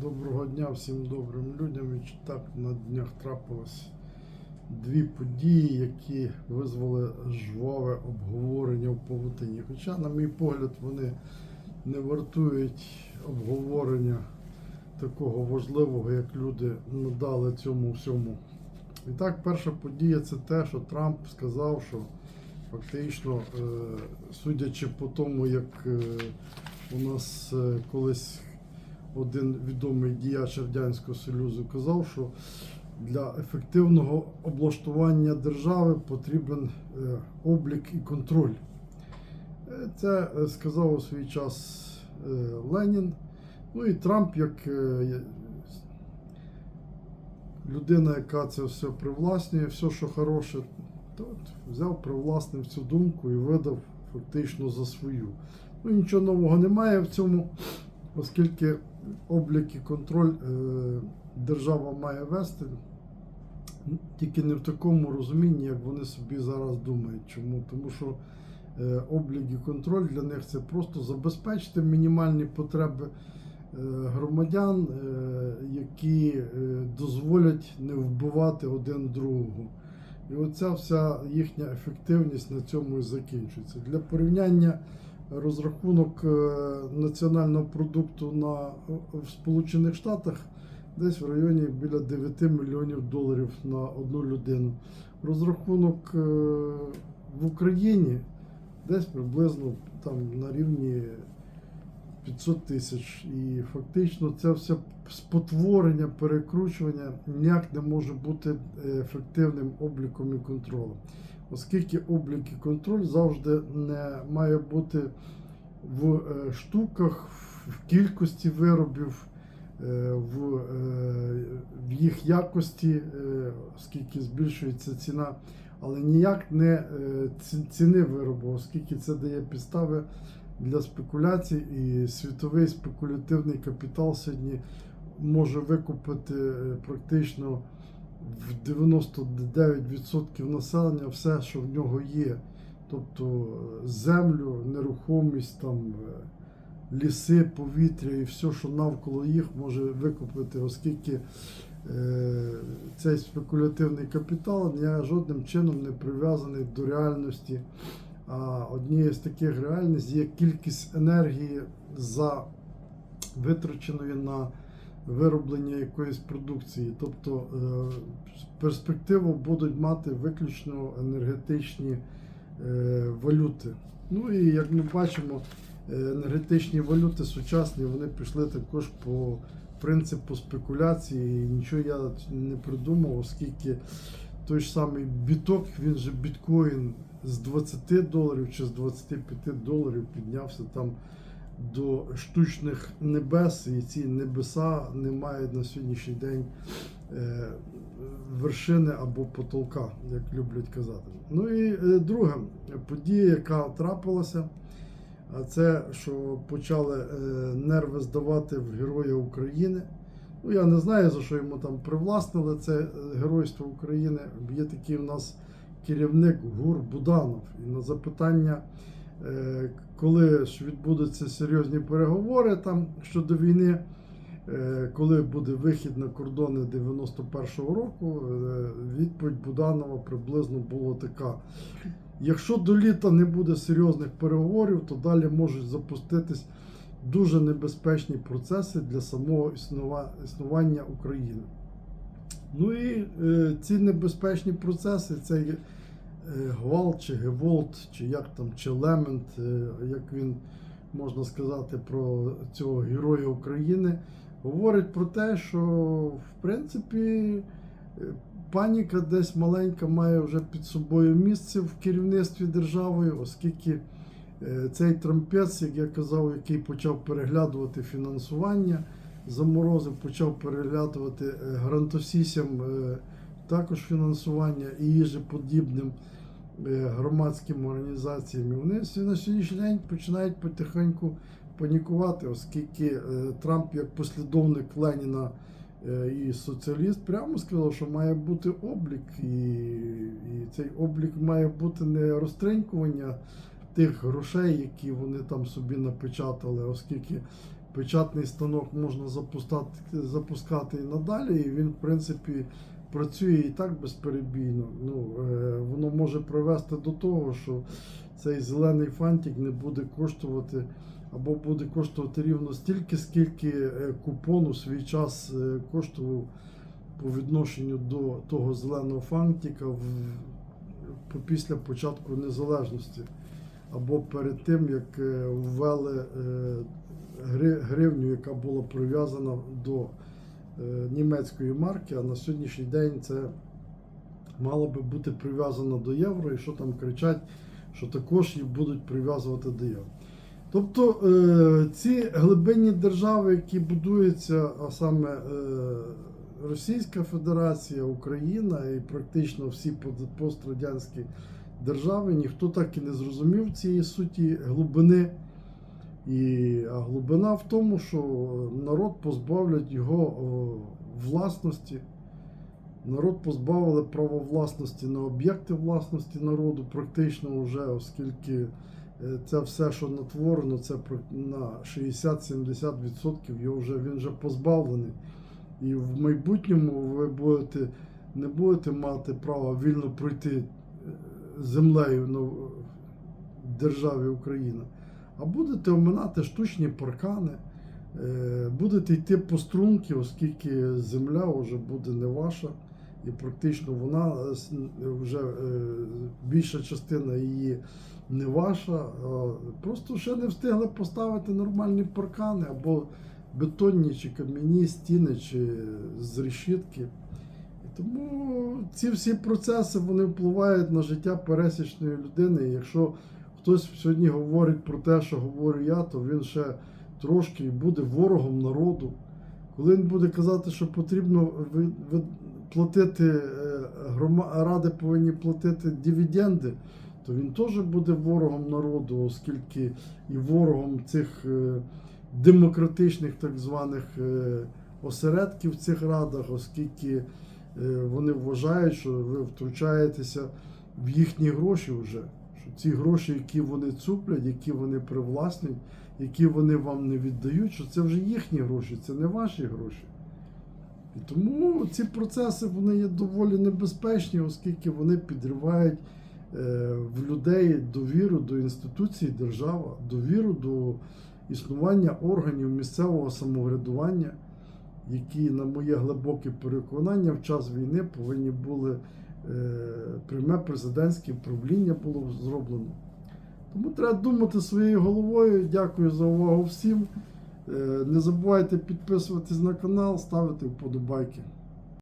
Доброго дня всім добрим людям. І так на днях трапилось дві події, які визвали жваве обговорення в павутині. Хоча, на мій погляд, вони не вартують обговорення такого важливого, як люди надали цьому всьому. І так, перша подія це те, що Трамп сказав, що фактично, е, судячи по тому, як е, у нас е, колись один відомий діяч Радянського Союзу казав, що для ефективного облаштування держави потрібен е, облік і контроль. Е, Це е, сказав у свій час Ленін. Ну і Трамп, як людина, яка це все привласнює, все, що хороше, то взяв, привласнив цю думку і видав фактично за свою. Ну, нічого нового немає в цьому, оскільки облік і контроль е, держава має вести, тільки не в такому розумінні, як вони собі зараз думають. Чому? Тому що е, облік і контроль для них це просто забезпечити мінімальні потреби е, громадян, які дозволять не вбивати один другого. І оця вся їхня ефективність на цьому і закінчується. Для порівняння розрахунок е, національного продукту на, в Сполучених Штатах десь в районі біля 9 мільйонів доларів на одну людину. Розрахунок е, в Україні десь приблизно там на рівні 500 тисяч. І фактично це все спотворення, перекручування ніяк не може бути е, ефективним обліком і контролем. Оскільки облік і контроль завжди не має бути в е, штуках, в кількості виробів, е, в, е, в їх якості, оскільки збільшується ціна, але ніяк не ціни виробу, оскільки це дає підстави для спекуляцій, і світовий спекулятивний капітал сьогодні може викупити практично в 99% населення все, що в нього є. Тобто е, землю, нерухомість, там, е, ліси, повітря і все, що навколо їх може викупити, оскільки е, цей спекулятивний капітал ні жодним чином не прив'язаний до реальності. А однією з таких реальностей є кількість енергії за витраченої на вироблення якоїсь продукції. Тобто е, перспективу будуть мати виключно енергетичні е, валюти. Ну і як ми бачимо, е, енергетичні валюти сучасні вони пішли також по принципу спекуляції. Нічого я не придумав, оскільки той ж самий біток, він же біткоін з 20 доларів чи з 25 доларів піднявся там до штучних небес, і ці небеса не мають на сьогоднішній день е, вершини або потолка, як люблять казати. Ну і е, друга подія, яка трапилася, а це що почали е, нерви здавати в Героя України. Ну, я не знаю, за що йому там привласнили це Геройство України. Є такий у нас керівник ГУР Буданов. І на запитання, коли ж відбудуться серйозні переговори там щодо війни, е, коли буде вихід на кордони 91-го року, е, відповідь Буданова приблизно була така. Якщо до літа не буде серйозних переговорів, то далі можуть запуститись дуже небезпечні процеси для самого існування України. Ну і е, ці небезпечні процеси, цей е, гвалт чи геволт, чи як там, чи лемент, е, як він можна сказати про цього героя України, говорить про те, що в принципі е, паніка десь маленька має вже під собою місце в керівництві державою, оскільки е, цей трампець, як я казав, який почав переглядувати фінансування, заморозив, почав переглядувати е, грантосісям е, також фінансування і їжі подібним е, громадським організаціям. Вони на сьогоднішній день починають потихеньку панікувати, оскільки е, Трамп, як послідовник Леніна е, і соціаліст, прямо сказав, що має бути облік, і, і цей облік має бути не розтринькування тих грошей, які вони там собі напечатали, оскільки печатний станок можна запускати, запускати і надалі, і він, в принципі, працює і так безперебійно. Ну, е, воно може привести до того, що цей зелений фантик не буде коштувати або буде коштувати рівно стільки, скільки е, купон у свій час е, коштував по відношенню до того зеленого фантика в, після початку незалежності. Або перед тим, як ввели гривню, яка була прив'язана до німецької марки, а на сьогоднішній день це мало би бути прив'язано до євро, і що там кричать, що також їх будуть прив'язувати до євро. Тобто е, ці глибинні держави, які будуються, а саме е, Російська Федерація, Україна і практично всі пострадянські держави, ніхто так і не зрозумів цієї суті глибини. І, глибина в тому, що народ позбавлять його власності. Народ позбавили права власності на об'єкти власності народу, практично вже, оскільки е, це все, що натворено, це на 60-70% його вже він вже позбавлений. І в майбутньому ви будете не будете мати права вільно пройти е, землею в державі Україна, а будете оминати штучні паркани, е, будете йти по струнки, оскільки земля вже буде не ваша, і практично вона е, вже е, більша частина її не ваша. Просто ще не встигли поставити нормальні паркани або бетонні чи кам'яні стіни, чи з решітки. Тому ці всі процеси вони впливають на життя пересічної людини. Якщо хтось сьогодні говорить про те, що говорю я, то він ще трошки буде ворогом народу. Коли він буде казати, що потрібно платити, е, ради повинні платити дивіденди, то він теж буде ворогом народу, оскільки і ворогом цих е, демократичних так званих е, осередків в цих радах, оскільки вони вважають, що ви втручаєтеся в їхні гроші вже. Ці гроші, які вони цуплять, які вони привласнюють, які вони вам не віддають, що це вже їхні гроші, це не ваші гроші. І тому ці процеси вони є доволі небезпечні, оскільки вони підривають е, в людей довіру до інституцій держави, довіру до існування органів місцевого самоврядування, які, на моє глибоке переконання, в час війни повинні були пряме президентське правління було зроблено. Тому треба думати своєю головою. Дякую за увагу всім. Е, Не забувайте підписуватись на канал, ставити вподобайки.